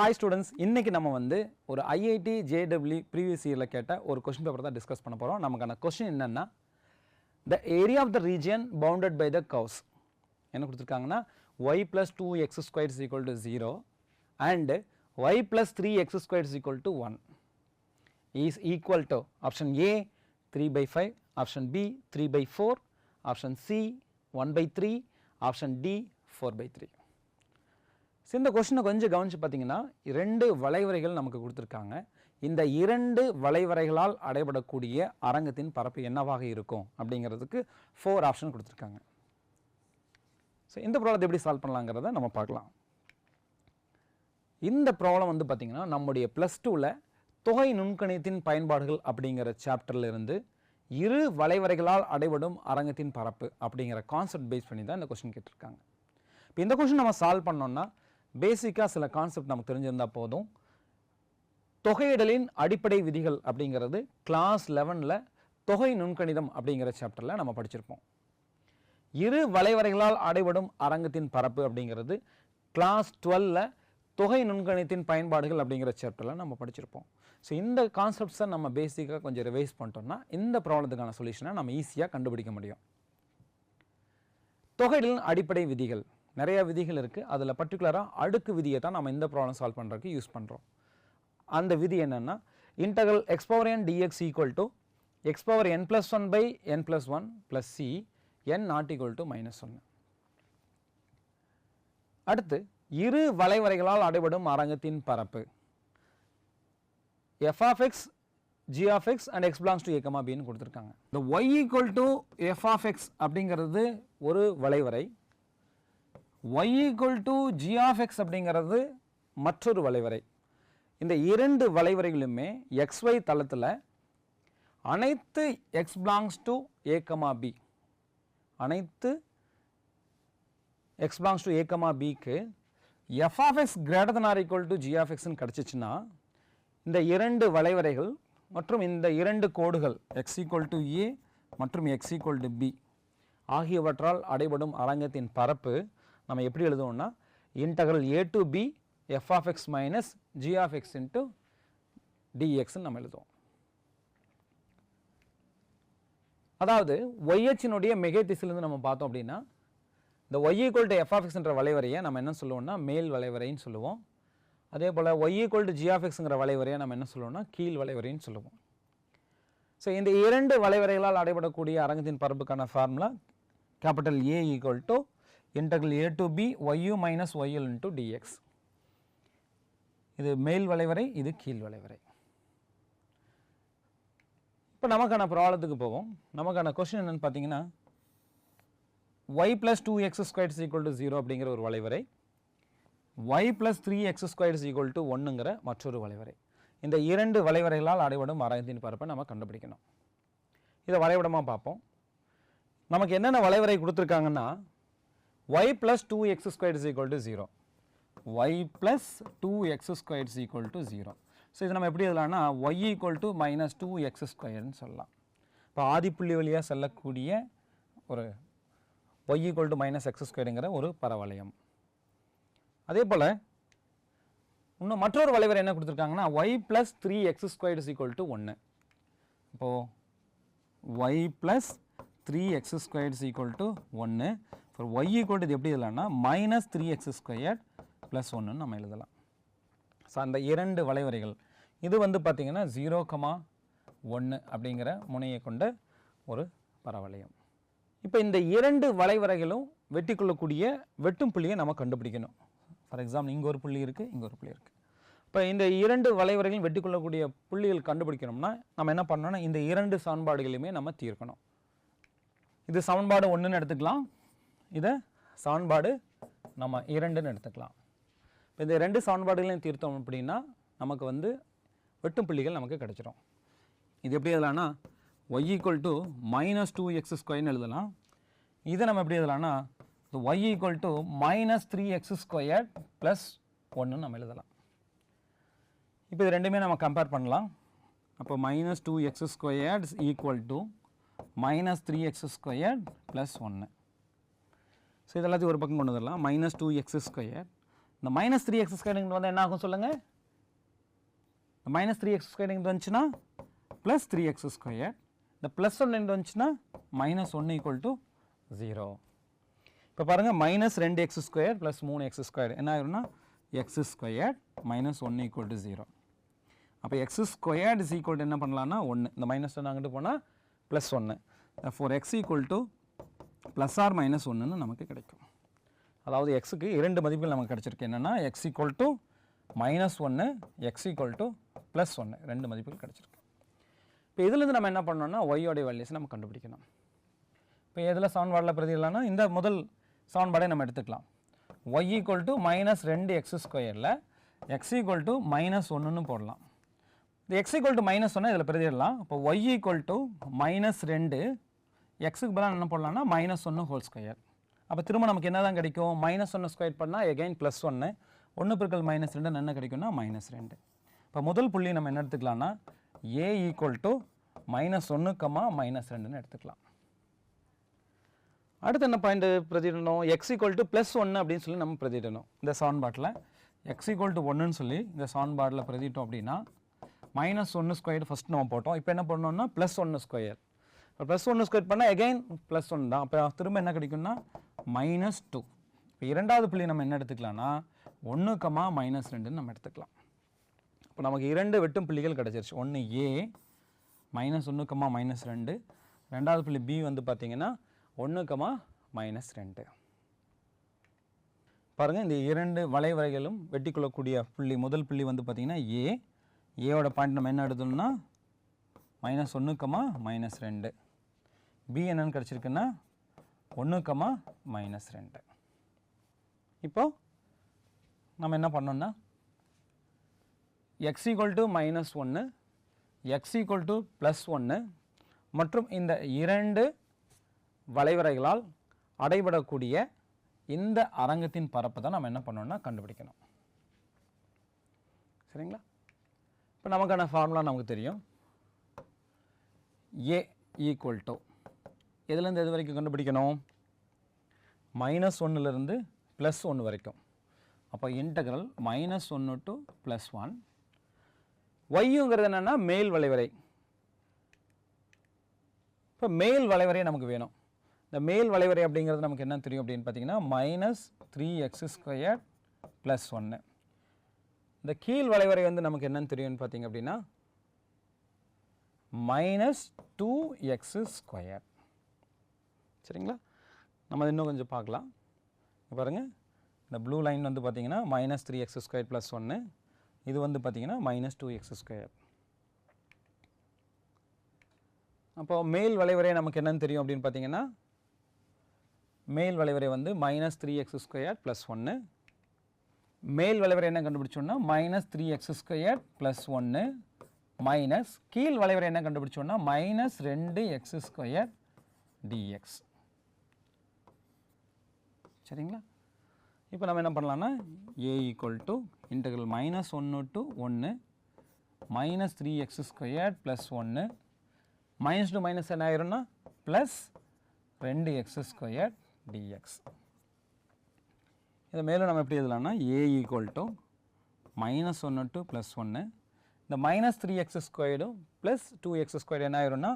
Hi students இன்றைக்கி நம்ம வந்து ஒரு ஐஐடி ஜேடபிள்யூ ப்ரீவியஸ் இயரில் கேட்ட ஒரு கொஷின் பேப்பர் தான் டிஸ்கஸ் பண்ண போகிறோம் நமக்கான கொஷின் என்னென்னா the area of the region bounded by the curves என்ன கொடுத்துருக்காங்கன்னா y plus two x square is equal to zero and y plus three x square is equal to one is equal to option A three by five option B three by four option C one by three option D four by three so இந்த கொஷினை கொஞ்சம் கவனிச்சு பார்த்தீங்கன்னா இரண்டு வளைவரைகள் நமக்கு கொடுத்துருக்காங்க. இந்த இரண்டு வளைவரைகளால் அடைபடக்கூடிய அரங்கத்தின் பரப்பு என்னவாக இருக்கும் அப்படிங்கிறதுக்கு ஃபோர் ஆப்ஷன் கொடுத்துருக்காங்க. ஸோ இந்த ப்ராப்ளத்தை எப்படி சால்வ் பண்ணலாங்கிறத நம்ம பார்க்கலாம். இந்த ப்ராப்ளம் வந்து பார்த்திங்கன்னா நம்முடைய ப்ளஸ் டூவில் தொகை நுண்கணியத்தின் பயன்பாடுகள் அப்படிங்கிற சாப்டர்லேருந்து இரு வளைவரைகளால் அடைபடும் அரங்கத்தின் பரப்பு அப்படிங்கிற கான்செப்ட் பேஸ் பண்ணி தான் இந்த கொஷின் கேட்டிருக்காங்க. இப்போ இந்த கொஸ்டின் நம்ம சால்வ் பண்ணோன்னா பேசிக்காக சில கான்செப்ட் நமக்கு தெரிஞ்சிருந்தால் போதும். தொகையிடலின் அடிப்படை விதிகள் அப்படிங்கிறது கிளாஸ் லெவனில் தொகை நுண்கணிதம் அப்படிங்கிற சாப்டரில் நம்ம படிச்சிருப்போம். இரு வளைவரைகளால் அடைபடும் அரங்கத்தின் பரப்பு அப்படிங்கிறது கிளாஸ் டுவெல்ல தொகை நுண்கணித்தின் பயன்பாடுகள் அப்படிங்கிற சாப்டரில் நம்ம படிச்சிருப்போம். ஸோ இந்த கான்செப்ட்ஸை நம்ம பேசிக்காக கொஞ்சம் ரிவைஸ் பண்ணிட்டோம்னா இந்த ப்ராப்ளத்துக்கான சொல்யூஷனை நம்ம ஈஸியாக கண்டுபிடிக்க முடியும். தொகையிடலின் அடிப்படை விதிகள். நிறைய விதிகள் இருக்குது அதில் பர்டிகுலராக அடுக்கு விதியை தான் நம்ம இந்த ப்ராப்ளம் சால்வ் பண்ணுறதுக்கு யூஸ் பண்ணுறோம் அந்த விதி என்னென்னா integral x power n dx equal to x power n plus one by n plus one plus C n not equal to minus ஒன்று அடுத்து இரு வளைவரைகளால் அடைபடும் அரங்கத்தின் பரப்பு. F of x g of x and x belongs to a comma பின்னு கொடுத்துருக்காங்க. இந்த y equal to f of x அப்படிங்கிறது ஒரு வளைவரை y equal to g of x அப்படிங்கிறது மற்றொரு வளைவரை. இந்த இரண்டு வளைவரைகளுமே எக்ஸ்ஒய் தளத்தில் அனைத்து x belongs to a comma b அனைத்து x belongs to a comma பிக்கு f of x greater than or equal to g of எக்ஸ்னு கிடச்சிச்சின்னா இந்த இரண்டு வளைவரைகள் மற்றும் இந்த இரண்டு கோடுகள் எக்ஸ் ஈக்குவல் டு ஏ மற்றும் எக்ஸ் ஈக்குவல் டு பி ஆகியவற்றால் அடைபடும் அரங்கத்தின் பரப்பு நம்ம எப்படி எழுதுவோம்னா integral a to b f of x minus g of x into டிஎக்ஸ்ன்னு நம்ம எழுதுவோம். அதாவது ஒய்ஹெச்சினுடைய மிகை திசையிலிருந்து நம்ம பார்த்தோம் அப்படின்னா இந்த y equal to f of எக்ஸ்ன்ற வளைவரையை நம்ம என்ன சொல்லுவோம்னா மேல் வளைவரைன்னு சொல்லுவோம். அதே போல் y equal to g of எக்ஸுங்கிற வளைவரையை நம்ம என்ன சொல்லுவோம்னா கீழ் வளைவரைன்னு சொல்லுவோம். ஸோ இந்த இரண்டு வளைவரைகளால் அடைபடக்கூடிய அரங்கத்தின் பரப்புக்கான formula capital A equal to integral a to b yu minus yl into dx இது மேல் வளைவரை இது கீழ் வளைவரை. இப்போ நமக்கான ப்ராப்ளத்துக்கு போவோம். நமக்கான கொஸ்டின் என்னென்னு பார்த்தீங்கன்னா y plus two x squared is equal to zero அப்படிங்கிற ஒரு வளைவரை y plus three x square is equal to ஒன்றுங்கிற மற்றொரு வளைவரை. இந்த இரண்டு வளைவரைகளால் அடைபடும் அரங்கத்தின் பரப்பை நம்ம கண்டுபிடிக்கணும். இதை வரைபடமாக பார்ப்போம். நமக்கு என்னென்ன வளைவரை கொடுத்துருக்காங்கன்னா y plus 2x squared is equal to 0 y plus 2x squared is equal to 0 so இது நம்ம எப்படி எதுலானா y equal to minus 2x squared சொல்லலாம் இப்போ ஆதிப்புள்ளி வழியாக செல்லக்கூடிய ஒரு y equal to minus x squaredங்கிற ஒரு பரவளையம் அதே போல் இன்னும் மற்றொரு வளைவர் என்ன கொடுத்துருக்காங்கன்னா y plus 3x squared is equal to 1 இப்போது y plus 3x squared is equal to 1 ஒரு y ஈக்குவல் இது எப்படி எழுதலாம்னா minus three x square plus ஒன்றுன்னு நம்ம எழுதலாம். ஸோ அந்த இரண்டு வளைவரைகள் இது வந்து பார்த்திங்கன்னா ஜீரோ கமா ஒன்று அப்படிங்கிற முனையை கொண்ட ஒரு பரவளையம். இப்போ இந்த இரண்டு வளைவரைகளும் வெட்டி கொள்ளக்கூடிய வெட்டும் புள்ளியை நம்ம கண்டுபிடிக்கணும். ஃபார் எக்ஸாம்பிள் இங்கே ஒரு புள்ளி இருக்குது இங்கே ஒரு புள்ளி இருக்குது இப்போ இந்த இரண்டு வளைவரைகளும் வெட்டி கொள்ளக்கூடிய புள்ளிகள் கண்டுபிடிக்கணும்னா நம்ம என்ன பண்ணோம்னா இந்த இரண்டு சமன்பாடுகளையுமே நம்ம தீர்க்கணும். இது சமன்பாடு ஒன்றுன்னு எடுத்துக்கலாம். இதை சமன்பாடு நம்ம இரண்டுன்னு எடுத்துக்கலாம். இப்போ இந்த ரெண்டு சமன்பாடுகளையும் தீர்த்தோம் அப்படின்னா நமக்கு வந்து வெட்டும் புள்ளிகள் நமக்கு கிடைச்சிரும். இது எப்படி எழுதலாம்னா y equal to minus two x ஸ்கொயர்னு எழுதலாம். இதை நம்ம எப்படி எழுதலாம்னா y equal to minus three x square plus ஒன்று நம்ம எழுதலாம். இப்போ இது ரெண்டுமே நம்ம கம்பேர் பண்ணலாம். அப்போ minus two x square equal to minus three x square plus ஒன்று ஸோ இது எல்லாத்தையும் ஒரு பக்கம் கொண்டு வந்துடலாம். மைனஸ் டூ எக்ஸ் ஸ்கொயர் இந்த மைனஸ் த்ரீ எக்ஸ் ஸ்கொயர் வந்து என்ன ஆகும் சொல்லுங்கள் இந்த மைனஸ் த்ரீ எக்ஸ் ஸ்கொயர் இங்கே வந்துச்சுன்னா ப்ளஸ் த்ரீ எக்ஸ் ஸ்கொயர் இந்த ப்ளஸ் ஒன் இங்கே வந்துச்சுன்னா மைனஸ் ஒன்று ஈக்குவல் டு ஜீரோ இப்போ பாருங்கள் மைனஸ் ரெண்டு எக்ஸ் ஸ்கொயர் ப்ளஸ் மூணு எக்ஸ் ஸ்கொயர் என்ன ஆயிரும்னா எக்ஸ் ஸ்கொயர் மைனஸ் ஒன்று ஈக்குவல் டு ஜீரோ அப்போ x squared is equal to என்ன பண்ணலான்னா ஒன்று இந்த மைனஸ் ஒன்று அங்கிட்டு போனால் ப்ளஸ் ஒன்று four x equal to plus or minus ஒன்றுன்னு நமக்கு கிடைக்கும். அதாவது எக்ஸுக்கு இரண்டு மதிப்புகள் நமக்கு கிடச்சிருக்கு. என்னென்னா எக்ஸ் ஈக்குவல் டு மைனஸ் ஒன்று எக்ஸ் ஈக்குவல் டு ப்ளஸ் ஒன்று ரெண்டு மதிப்புகள் கிடச்சிருக்கு. இப்போ இதுலேருந்து நம்ம என்ன பண்ணோம்னா ஒய்யோடைய வேல்யூஸ் நம்ம கண்டுபிடிக்கணும். இப்போ எதில் சமன்பாடில் பிரதிடலாம்னா இந்த முதல் சமன்பாடை நம்ம எடுத்துக்கலாம். ஒய் ஈக்குவல் டு மைனஸ் ரெண்டு எக்ஸ் ஸ்கொயரில் எக்ஸ் ஈக்குவல் டு மைனஸ் ஒன்றுன்னு போடலாம். இந்த எக்ஸ் ஈக்குவல் டு மைனஸ் ஒன்று இதில் பிரதிடலாம் இப்போ ஒய் ஈக்குவல் டு மைனஸ் ரெண்டு எக்ஸுக்கு பதிலாக என்ன போடலாம்னா மைனஸ் ஒன்று ஹோல் ஸ்கொயர் அப்போ திரும்ப நமக்கு என்ன தான் கிடைக்கும்? மைனஸ் ஒன்று ஸ்கொயர் பண்ணால் எகைன் ப்ளஸ் ஒன்று ஒன்று பெருக்கல் மைனஸ் ரெண்டு என்ன கிடைக்கும்னா மைனஸ் ரெண்டு. இப்போ முதல் புள்ளி நம்ம என்ன எடுத்துக்கலாம்னா ஏ ஈக்குவல் டு மைனஸ் ஒன்று கம்மா மைனஸ் ரெண்டுன்னு எடுத்துக்கலாம். அடுத்து என்ன பாயிண்ட் பிரதிடணும் எக்ஸ் ஈக்குவல் டு ப்ளஸ் ஒன்று அப்படின்னு சொல்லி நம்ம பிரதிடணும் இந்த சமன்பாட்டில் எக்ஸ் ஈக்குவல் டு ஒன்றுன்னு சொல்லி இந்த சமன்பாட்டில் பிரதிட்டோம் அப்படின்னா மைனஸ் ஒன்று ஸ்கொயர் ஃபஸ்ட் நம்ம போட்டோம். இப்போ என்ன பண்ணோம்னா ப்ளஸ் ஒன்று ஸ்கொயர் ப்ளஸ் ஒன்று ஸ்கொயர் பண்ணால் எகைன் ப்ளஸ் ஒன் தான். அப்போ திரும்ப என்ன கிடைக்கும்னா மைனஸ் டூ இப்போ இரண்டாவது புள்ளி நம்ம என்ன எடுத்துக்கலாம்னா ஒன்று கமா மைனஸ் ரெண்டுன்னு நம்ம எடுத்துக்கலாம். இப்போ நமக்கு இரண்டு வெட்டும் புள்ளிகள் கிடச்சிருச்சு. ஒன்று ஏ மைனஸ் ஒன்று கமா மைனஸ் ரெண்டு. ரெண்டாவது புள்ளி பி வந்து பார்த்தீங்கன்னா ஒன்று கமா மைனஸ் ரெண்டு. பாருங்கள் இந்த இரண்டு வளைவரைகளும் வெட்டி கொள்ளக்கூடிய புள்ளி முதல் புள்ளி வந்து பார்த்திங்கன்னா ஏ ஏவோட பாயிண்ட் நம்ம என்ன எடுத்தோம்னா மைனஸ் ஒன்று கமா மைனஸ் ரெண்டு. பி என்னன்னு கிடச்சிருக்குன்னா ஒன்று கமா மைனஸ் ரெண்டு. இப்போது நம்ம என்ன பண்ணோம்னா எக்ஸ் ஈக்குவல் டு மைனஸ் ஒன்று எக்ஸ் ஈக்குவல் டு ப்ளஸ் ஒன்று மற்றும் இந்த இரண்டு வளைவரைகளால் அடைபடக்கூடிய இந்த அரங்கத்தின் பரப்பை தான் நம்ம என்ன பண்ணோம்னா கண்டுபிடிக்கணும். சரிங்களா? இப்போ நமக்கான ஃபார்முலா நமக்கு தெரியும். ஏ ஈக்குவல் டு எதுலேருந்து எது வரைக்கும் கண்டுபிடிக்கணும்? மைனஸ் ஒன்றுலேருந்து ப்ளஸ் ஒன்று வரைக்கும். அப்போ இன்டகிரல் மைனஸ் ஒன்று டு ப்ளஸ் ஒன் ஒய்யுங்கிறது என்னென்னா மேல் வளைவரை. இப்போ மேல் வளைவரை நமக்கு வேணும். இந்த மேல் வளைவரை அப்படிங்கிறது நமக்கு என்ன தெரியும் அப்படின்னு பார்த்தீங்கன்னா minus three x square plus ஒன்று இந்த கீழ் வளைவரை வந்து நமக்கு என்னன்னு தெரியும்னு பார்த்தீங்க அப்படின்னா மைனஸ் டூ எக்ஸ் ஸ்கொயர் சரிங்களா? நம்ம அதை இன்னும் கொஞ்சம் பார்க்கலாம். பாருங்கள் இந்த ப்ளூ லைன் வந்து பார்த்திங்கன்னா minus three x square plus ஒன்று இது வந்து பார்த்திங்கன்னா மைனஸ் டூ எக்ஸ் ஸ்கொயர் அப்போ மேல் வளைவரை நமக்கு என்னென்னு தெரியும் அப்படின்னு பார்த்தீங்கன்னா மேல் வளைவரை வந்து minus three x square plus ஒன்று மேல் வளைவரை என்ன கண்டுபிடிச்சோன்னா minus three x square plus ஒன்று மைனஸ் கீழ் வளைவரை என்ன கண்டுபிடிச்சோன்னா மைனஸ் ரெண்டு எக்ஸ் ஸ்கொயர் டிஎக்ஸ் சரிங்களா? இப்போ நம்ம என்ன பண்ணலான்னா A equal to integral minus ஒன்று டு ஒன்று minus three x square plus ஒன்று மைனஸ் டு மைனஸ் என்ன ஆயிரும்னா ப்ளஸ் ரெண்டு எக்ஸ் ஸ்கொயர் டிஎக்ஸ் இதை மேலும் நம்ம எப்படி எழுதலாம்னா ஏ ஈக்குவல் டு மைனஸ் ஒன்று டு ப்ளஸ் ஒன்று இந்த மைனஸ் த்ரீ எக்ஸ் ஸ்கொயர்டும் ப்ளஸ் டூ எக்ஸ் ஸ்கொயர் என்ன ஆயிரும்னா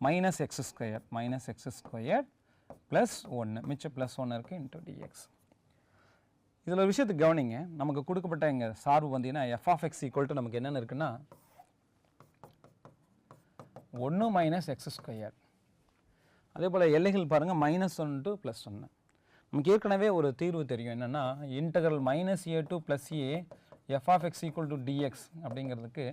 minus x square minus x square plus ஒன்று மிச்சம் ப்ளஸ் ஒன்று இருக்குது இன்ட்டு டிஎக்ஸ் இதில் ஒரு விஷயத்துக்கு கவனிங்க. நமக்கு கொடுக்கப்பட்ட இங்கே சார்பு வந்தீங்கன்னா f of x equal to நமக்கு என்னென்ன இருக்குன்னா ஒன்று மைனஸ் எக்ஸ் ஸ்கொயர் அதே போல் எல்லைகள் பாருங்கள் மைனஸ் ஒன் டு ப்ளஸ் ஒன்று நமக்கு ஏற்கனவே ஒரு தீர்வு தெரியும். என்னென்னா integral minus a to plus a f of x equal to dx அப்படிங்கிறதுக்கு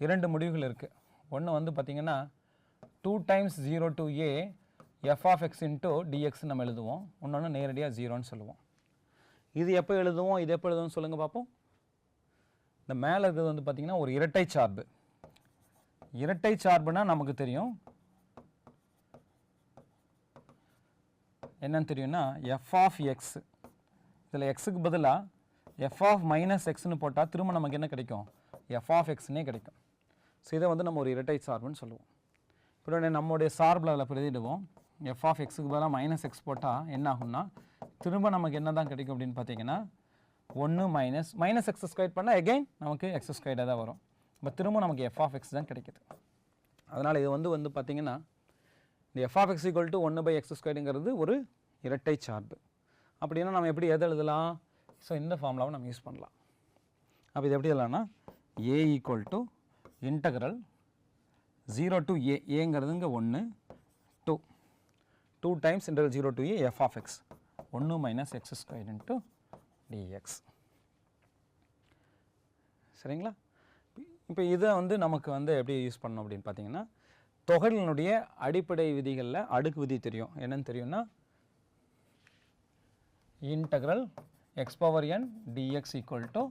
இரண்டு முடிவுகள் இருக்குது ஒன்று வந்து பார்த்திங்கன்னா two times zero to a f of x into dx நம்ம எழுதுவோம். இன்னொன்று நேரடியாக ஜீரோன்னு சொல்லுவோம். இது எப்போ எழுதுவோம்? இது எப்போ எழுதுவோம் சொல்லுங்கள் பார்ப்போம் இந்த மேலே இருக்கிறது வந்து பார்த்திங்கன்னா ஒரு இரட்டை சார்பு. இரட்டை சார்புனா நமக்கு தெரியும். என்னன்னு தெரியும்னா எஃப் ஆஃப் எக்ஸ் இதில் எக்ஸுக்கு பதிலாக எஃப் ஆஃப் மைனஸ் எக்ஸ்னு போட்டால் திரும்ப நமக்கு என்ன கிடைக்கும்? எஃப் ஆஃப் எக்ஸ்னே கிடைக்கும். ஸோ இதை வந்து நம்ம ஒரு இரட்டை சார்புன்னு சொல்லுவோம். இப்போ நம்மளுடைய சார்பில் அதில் பிரதிடுவோம் எஃப் ஆஃப் எக்ஸுக்கு பதிலாக மைனஸ் எக்ஸ் போட்டால் என்ன ஆகும்னா திரும்ப நமக்கு என்ன தான் கிடைக்கும் அப்படின்னு பார்த்தீங்கன்னா ஒன்று மைனஸ் மைனஸ் எக்ஸ் ஸ்கொயர் பண்ணால் எகைன் நமக்கு எக்ஸ் ஸ்கொயர்டாக தான் வரும். இப்போ திரும்ப நமக்கு எஃப் ஆஃப் எக்ஸ் தான் கிடைக்கிது. அதனால் இது வந்து வந்து பார்த்திங்கன்னா இந்த f of x equal to ஒன்று பை எக்ஸ் ஸ்கொயருங்கிறது ஒரு இரட்டை சார்பு. அப்படின்னா நம்ம எப்படி எதை எழுதலாம்? ஸோ இந்த ஃபார்முலாவை நம்ம யூஸ் பண்ணலாம். அப்போ இது எப்படி எழுதலாம்னா A equal to integral zero to a ஏங்கிறதுங்க ஒன்று 2 times integral 0 to a f of x. 1 minus x square into dx. சரிங்களா? இப்போ இதை வந்து நமக்கு வந்து எப்படி யூஸ் பண்ணணும் அப்படின்னு பார்த்தீங்கன்னா தொகைகளினுடைய அடிப்படை விதிகளில் அடுக்கு விதி தெரியும். என்னன்னு தெரியும்னா integral x power n dx equal to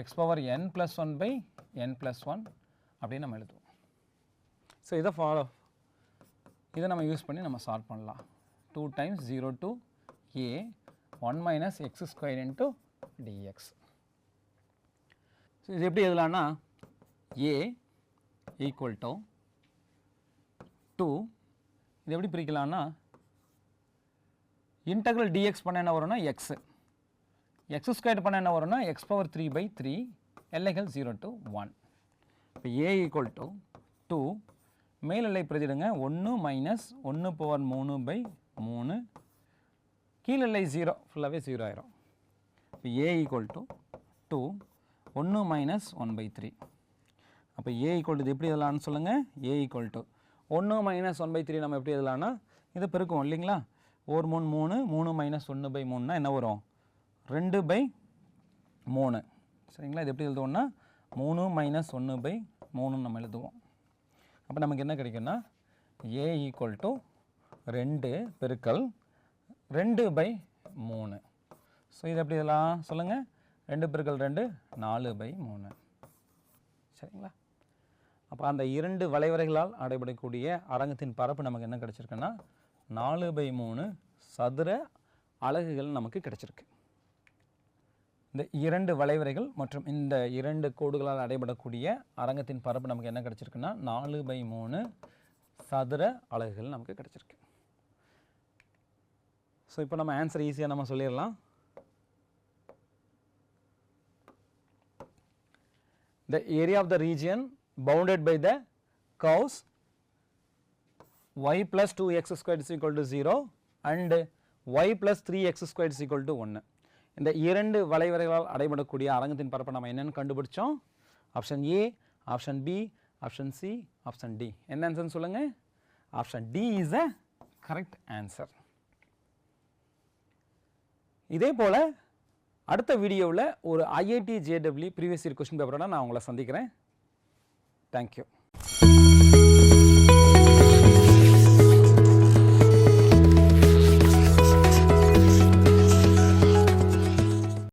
x power n plus one by n plus one அப்படின்னு நம்ம எழுதுவோம். ஸோ இதை ஃபாலோ இதை நம்ம யூஸ் பண்ணி நம்ம சால்வ் பண்ணலாம். Two times zero to A one minus x square into dx so இது எப்படி எழுதலாம்னா ஏ ஈக்குவல் டு டூ இது எப்படி பிரிக்கலாம்னா இன்டகிரல் டிஎக்ஸ் பண்ண என்ன வரும்னா எக்ஸ் எக்ஸ் ஸ்கொயர் பண்ண என்ன வரும்னா x power three by three எல்லைகள் ஜீரோ டு ஒன் இப்போ ஏ ஈக்குவல் டு டூ மேலெல்லை பிரதிடுங்க. ஒன்று மைனஸ் ஒன்று பவர் மூணு பை மூணு. கீழெல்லை ஜீரோ ஃபுல்லாகவே ஜீரோ ஆயிரும். இப்போ ஏ ஈக்குவல் டு டூ ஒன்று மைனஸ் ஒன் பை த்ரீ அப்போ ஏ ஈக்குவல் இது எப்படி எதலான்னு சொல்லுங்கள் ஏ ஈக்குவல் டு ஒன்று மைனஸ் ஒன் பை த்ரீ நம்ம எப்படி எழுதலாம்னா? இதை பெருக்குவோம் இல்லைங்களா? ஒரு மூணு மூணு மூணு மைனஸ் ஒன்று பை மூணுனா என்ன வரும்? ரெண்டு பை மூணு. சரிங்களா? இது எப்படி எழுதுவோம்னா? மூணு மைனஸ் ஒன்று பை மூணுன்னு நம்ம எழுதுவோம். அப்போ நமக்கு என்ன கிடைக்கும்னா ஏ ஈக்குவல் டு ரெண்டு பெருக்கல் ரெண்டு பை மூணு. ஸோ இது எப்படி இதெல்லாம்? சொல்லுங்கள் ரெண்டு பெருக்கல் ரெண்டு நாலு பை மூணு. சரிங்களா? அப்போ அந்த இரண்டு வளைவரைகளால் அடைபடக்கூடிய அரங்கத்தின் பரப்பு நமக்கு என்ன கிடச்சிருக்குன்னா நாலு பை மூணு சதுர அலகுகள் நமக்கு கிடச்சிருக்கு. இந்த இரண்டு வளைவரைகள் மற்றும் இந்த இரண்டு கோடுகளால் அடைபடக்கூடிய அரங்கத்தின் பரப்பு நமக்கு என்ன கிடச்சிருக்குன்னா நாலு பை மூணு சதுர அலகுகள் நமக்கு கிடச்சிருக்கு. ஸோ இப்போ நம்ம ஆன்சர் ஈஸியாக நம்ம சொல்லிடலாம். The area of the region bounded by the curves y plus 2x squared is equal to 0 and y plus 3x squared is equal to 1 இந்த இரண்டு வளைவரைகளால் அடைபடக்கூடிய அரங்கத்தின் பரப்பை நம்ம என்னென்னு கண்டுபிடிச்சோம். Option A option B option C option D என்ன ஆன்சர்னு சொல்லுங்கள் option D is a correct answer இதே போல் அடுத்த வீடியோவில் ஒரு IIT JW previous year question பேப்பரோட நான் உங்களை சந்திக்கிறேன். தேங்க்யூ